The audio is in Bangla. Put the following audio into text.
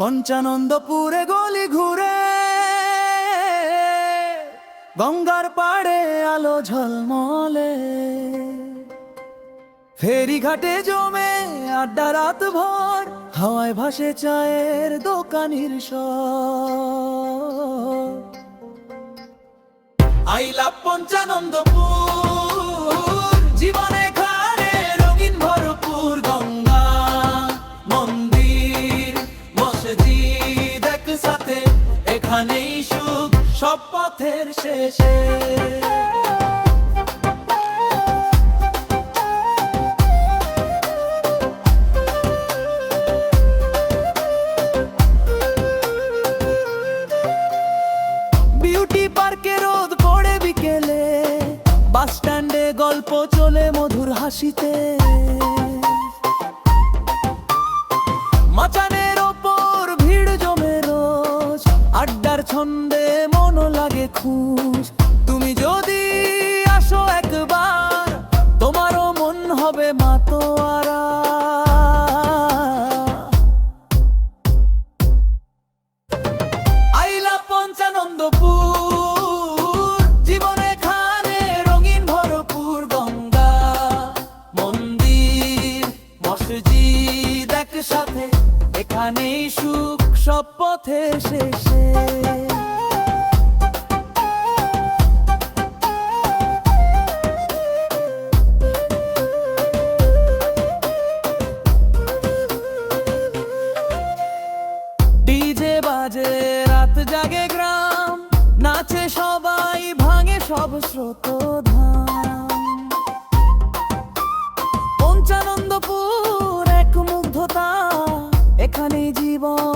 পঞ্চানন্দপুরে গলি ঘুরে, গঙ্গার পাড়ে আলো ঝলমলে। ফেরি ঘাটে জমে আড্ডা রাত ভর, হাওয়ায় ভাসে চায়ের দোকানির সর আইলা পঞ্চানন্দপুর। এখানেই সুখ, সব পথের শেষে। বিউটি পার্কে রোদ পড়ে বিকেলে, বাস স্ট্যান্ডে গল্প চলে মধুর হাসিতে। ছন্দে মন লাগে খুঁজ তুমি যদি আসো একবার, তোমারও মন হবে মাতোয়ারা। আইলা পঞ্চানন্দপুর, জীবনে খানে রঙিন ভরপুর গঙ্গা। মন্দির এখানেই সুখ সব পথে শেষে। ডিজে বাজে, রাত জাগে গ্রাম, নাচে সবাই, ভাঙে সব স্রোত পঞ্চানন্দপুর এক মুগ্ধতা এখানে জীবন